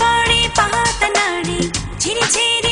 పాడి పాత నాడి చిరిచేరి